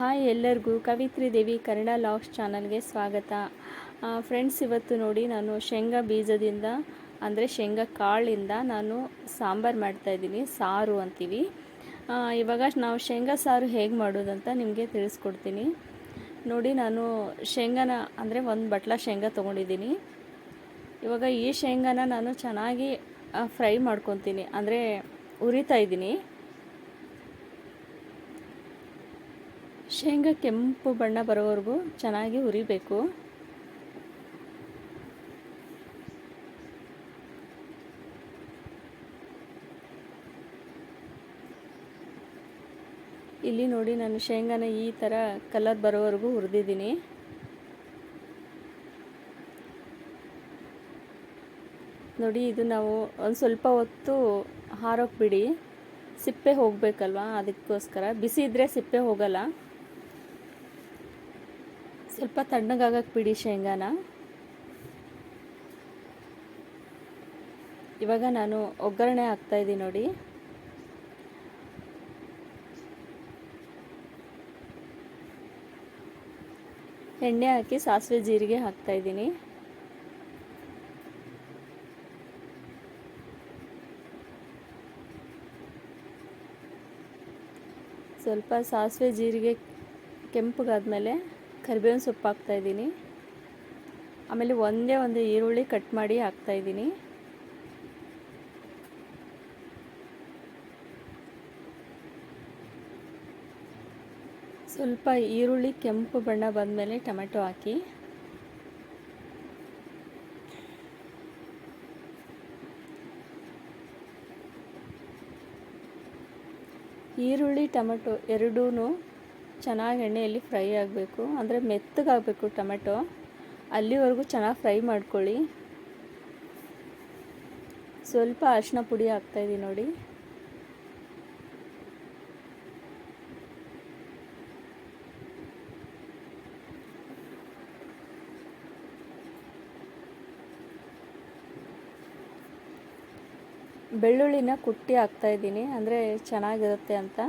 Hi ಎಲ್ಲರಿಗೂ, ಕವಿತ್ರಿ ದೇವಿ, Kannada LOX ಚಾನಲ್ಗೆ ಸ್ವಾಗತ. ಫ್ರೆಂಡ್ಸ್ ಇವತ್ತು ನೋಡಿ ನಾನು ಶೇಂಗಾ ಬೀಜದಿಂದ, ಅಂದರೆ ಶೇಂಗಾ ಕಾಳಿಂದ ನಾನು ಸಾಂಬಾರು ಮಾಡ್ತಾಯಿದ್ದೀನಿ ಸಾರು ಅಂತೀವಿ. ಇವಾಗ ನಾವು ಶೇಂಗಾ ಸಾರು ಹೇಗೆ ಮಾಡೋದಂತ ನಿಮಗೆ ತಿಳಿಸ್ಕೊಡ್ತೀನಿ. ನೋಡಿ, ನಾನು ಶೇಂಗಾನ, ಅಂದರೆ ಒಂದು ಬಟ್ಲ ಶೇಂಗಾ ತೊಗೊಂಡಿದ್ದೀನಿ. ಇವಾಗ ಈ ಶೇಂಗಾನ ನಾನು ಚೆನ್ನಾಗಿ ಫ್ರೈ ಮಾಡ್ಕೊತೀನಿ, ಅಂದರೆ ಉರಿತಾ ಇದ್ದೀನಿ. ಶೇಂಗಾ ಕೆಂಪು ಬಣ್ಣ ಬರೋವರೆಗೂ ಚೆನ್ನಾಗಿ ಹುರಿಬೇಕು. ಇಲ್ಲಿ ನೋಡಿ ನಾನು ಶೇಂಗಾನ ಈ ಥರ ಕಲರ್ ಬರೋವರೆಗೂ ಹುರಿದಿದ್ದೀನಿ. ನೋಡಿ ಇದು ನಾವು ಒಂದು ಸ್ವಲ್ಪ ಹೊತ್ತು ಹಾರೋಕೆ ಬಿಡಿ. ಸಿಪ್ಪೆ ಹೋಗಬೇಕಲ್ವಾ? ಅದಕ್ಕೋಸ್ಕರ. ಬಿಸಿ ಇದ್ದರೆ ಸಿಪ್ಪೆ ಹೋಗಲ್ಲ. ಸ್ವಲ್ಪ ತಣ್ಣಗಾಗಕ್ಕೆ ಬಿಡಿ ಶೇಂಗಾನ. ಇವಾಗ ನಾನು ಒಗ್ಗರಣೆ ಹಾಕ್ತಾಯಿದ್ದೀನಿ ನೋಡಿ. ಎಣ್ಣೆ ಹಾಕಿ ಸಾಸಿವೆ ಜೀರಿಗೆ ಹಾಕ್ತಾಯಿದ್ದೀನಿ ಸ್ವಲ್ಪ ಸಾಸಿವೆ ಜೀರಿಗೆ ಕೆಂಪಗಾದ್ಮೇಲೆ ಕರಿಬೇವಿನ ಸೊಪ್ಪು ಹಾಕ್ತಾಯಿದ್ದೀನಿ ಆಮೇಲೆ ಒಂದೇ ಒಂದು ಈರುಳ್ಳಿ ಕಟ್ ಮಾಡಿ ಹಾಕ್ತಾಯಿದ್ದೀನಿ ಸ್ವಲ್ಪ ಈರುಳ್ಳಿ ಕೆಂಪು ಬಣ್ಣ ಬಂದಮೇಲೆ ಟೊಮೆಟೊ ಹಾಕಿ. ಈರುಳ್ಳಿ, ಟೊಮೆಟೊ ಎರಡೂ ಚೆನ್ನಾಗಿ ಎಣ್ಣೆಯಲ್ಲಿ ಫ್ರೈ ಆಗಬೇಕು. ಅಂದರೆ ಮೆತ್ತಗಾಗಬೇಕು ಟೊಮೆಟೊ. ಅಲ್ಲಿವರೆಗೂ ಚೆನ್ನಾಗಿ ಫ್ರೈ ಮಾಡ್ಕೊಳ್ಳಿ. ಸ್ವಲ್ಪ ಅರಿಶಿನ ಪುಡಿ ಹಾಕ್ತಾಯಿದ್ದೀನಿ ನೋಡಿ. ಬೆಳ್ಳುಳ್ಳಿನ ಕುಟ್ಟಿ ಹಾಕ್ತಾಯಿದ್ದೀನಿ ಅಂದರೆ ಚೆನ್ನಾಗಿರುತ್ತೆ ಅಂತ.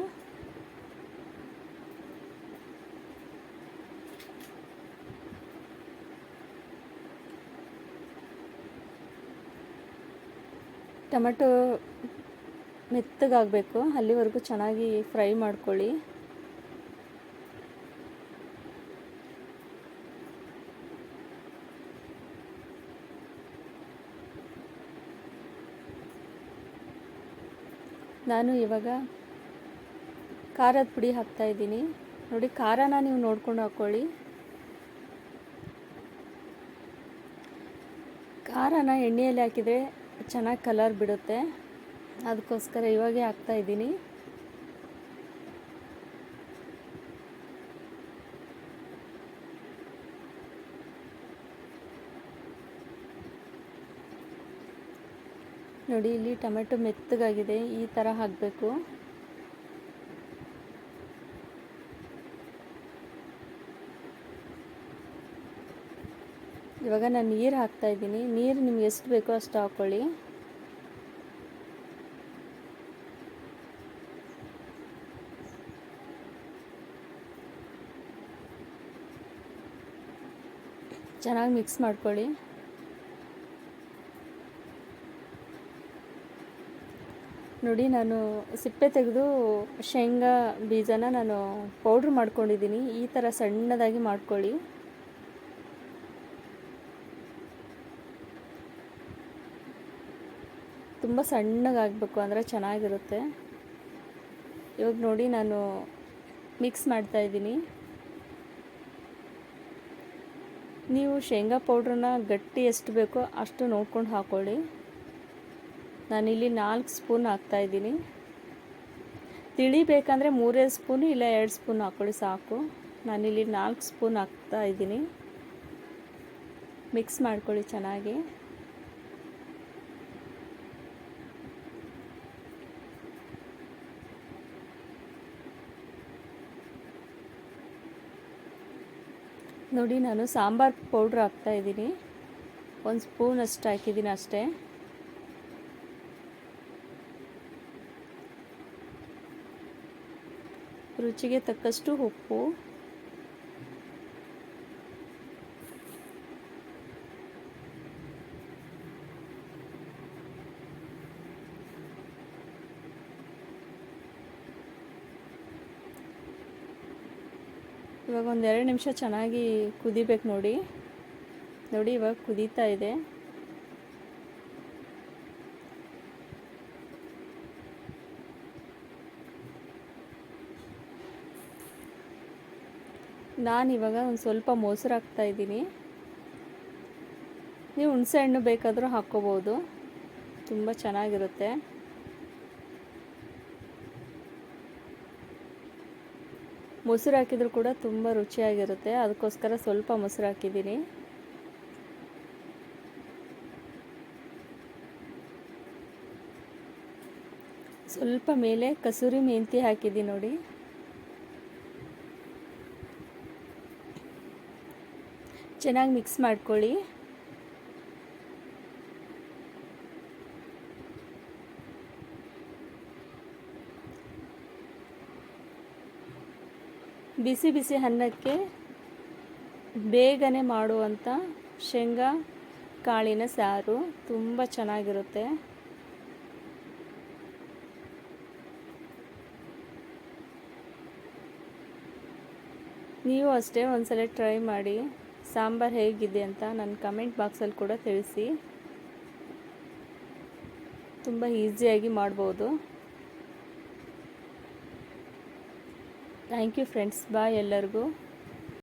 ಟೊಮೆಟೊ ಮೆತ್ತಗಾಗಬೇಕು. ಅಲ್ಲಿವರೆಗೂ ಚೆನ್ನಾಗಿ ಫ್ರೈ ಮಾಡ್ಕೊಳ್ಳಿ. ನಾನು ಇವಾಗ ಖಾರದ ಪುಡಿ ಹಾಕ್ತಾಯಿದ್ದೀನಿ ನೋಡಿ, ಖಾರನ ನೀವು ನೋಡ್ಕೊಂಡು ಹಾಕ್ಕೊಳ್ಳಿ. ಖಾರನ ಎಣ್ಣೆಯಲ್ಲಿ ಹಾಕಿದರೆ ಚೆನ್ನಾಗಿ ಕಲರ್ ಬಿಡುತ್ತೆ. ಅದಕ್ಕೋಸ್ಕರ ಇವಾಗೇ ಹಾಕ್ತಾ ಇದ್ದೀನಿ. ನೋಡಿ ಇಲ್ಲಿ ಟೊಮೆಟೊ ಮೆತ್ತಗಾಗಿದೆ. ಈ ಥರ ಹಾಕಬೇಕು. ಇವಾಗ ನಾನು ನೀರು ಹಾಕ್ತಾ ಇದ್ದೀನಿ. ನೀರು ನಿಮ್ಗೆ ಎಷ್ಟು ಬೇಕೋ ಅಷ್ಟು ಹಾಕ್ಕೊಳ್ಳಿ ಚೆನ್ನಾಗಿ ಮಿಕ್ಸ್ ಮಾಡ್ಕೊಳ್ಳಿ. ನೋಡಿ, ನಾನು ಸಿಪ್ಪೆ ತೆಗೆದು ಶೇಂಗಾ ಬೀಜನ ನಾನು ಪೌಡ್ರ್ ಮಾಡ್ಕೊಂಡಿದ್ದೀನಿ. ಈ ಥರ ಸಣ್ಣದಾಗಿ ಮಾಡ್ಕೊಳ್ಳಿ. ತುಂಬ ಸಣ್ಣಗಾಗಬೇಕು ಅಂದರೆ ಚೆನ್ನಾಗಿರುತ್ತೆ. ಇವಾಗ ನೋಡಿ ನಾನು ಮಿಕ್ಸ್ ಮಾಡ್ತಾಯಿದ್ದೀನಿ ನೀವು ಶೇಂಗಾ ಪೌಡ್ರನ್ನ ಗಟ್ಟಿ ಎಷ್ಟು ಬೇಕೋ ಅಷ್ಟು ನೋಡ್ಕೊಂಡು ಹಾಕ್ಕೊಳ್ಳಿ ನಾನಿಲ್ಲಿ ನಾಲ್ಕು ಸ್ಪೂನ್ ಹಾಕ್ತಾಯಿದ್ದೀನಿ ತಿಳಿ ಬೇಕಂದರೆ ಮೂರೇ ಸ್ಪೂನು ಇಲ್ಲ ಎರಡು ಸ್ಪೂನ್ ಹಾಕ್ಕೊಳ್ಳಿ ಸಾಕು. ನಾನಿಲ್ಲಿ ನಾಲ್ಕು ಸ್ಪೂನ್ ಹಾಕ್ತಾ ಇದ್ದೀನಿ. ಮಿಕ್ಸ್ ಮಾಡ್ಕೊಳ್ಳಿ ಚೆನ್ನಾಗಿ. ನೋಡಿ ನಾನು ಸಾಂಬಾರ್ ಪೌಡ್ರ್ ಹಾಕ್ತಾಯಿದ್ದೀನಿ ಒಂದು ಸ್ಪೂನ್ ಅಷ್ಟು ಹಾಕಿದ್ದೀನಿ ಅಷ್ಟೇ. ರುಚಿಗೆ ತಕ್ಕಷ್ಟು ಉಪ್ಪು. ಇವಾಗ ಒಂದು ಎರಡು ನಿಮಿಷ ಚೆನ್ನಾಗಿ ಕುದಿಬೇಕು ನೋಡಿ. ನೋಡಿ ಇವಾಗ ಕುದೀತಾ ಇದೆ. ನಾನು ಇವಾಗ ಒಂದು ಸ್ವಲ್ಪ ಮೊಸರು ಹಾಕ್ತಾ ಇದ್ದೀನಿ. ನೀವು ಹುಣಸೆ ಹಣ್ಣು ಬೇಕಾದರೂ ಹಾಕ್ಕೋಬೋದು. ತುಂಬ ಚೆನ್ನಾಗಿರುತ್ತೆ. ಮೊಸರು ಹಾಕಿದರೂ ಕೂಡ ತುಂಬ ರುಚಿಯಾಗಿರುತ್ತೆ. ಅದಕ್ಕೋಸ್ಕರ ಸ್ವಲ್ಪ ಮೊಸರು ಹಾಕಿದ್ದೀನಿ. ಸ್ವಲ್ಪ ಮೇಲೆ ಕಸೂರಿ ಮೆಂತಿ ಹಾಕಿದ್ದೀನಿ ನೋಡಿ. ಚೆನ್ನಾಗಿ ಮಿಕ್ಸ್ ಮಾಡ್ಕೊಳ್ಳಿ. ಬಿಸಿ ಬಿಸಿ ಅನ್ನಕ್ಕೆ ಬೇಗನೆ ಮಾಡುವಂಥ ಶೇಂಗಾ, ಕಾಳಿನ ಸಾರು ತುಂಬ ಚೆನ್ನಾಗಿರುತ್ತೆ. ನೀವು ಅಷ್ಟೇ ಒಂದ್ಸಲ ಟ್ರೈ ಮಾಡಿ, ಸಾಂಬಾರು ಹೇಗಿದೆ ಅಂತ ನನ್ನ ಕಮೆಂಟ್ ಬಾಕ್ಸಲ್ಲಿ ಕೂಡ ತಿಳಿಸಿ. ತುಂಬ ಈಸಿಯಾಗಿ ಮಾಡ್ಬೋದು. ಥ್ಯಾಂಕ್ ಯು ಫ್ರೆಂಡ್ಸ್ ಬಾಯ್ ಎಲ್ಲರಿಗೂ.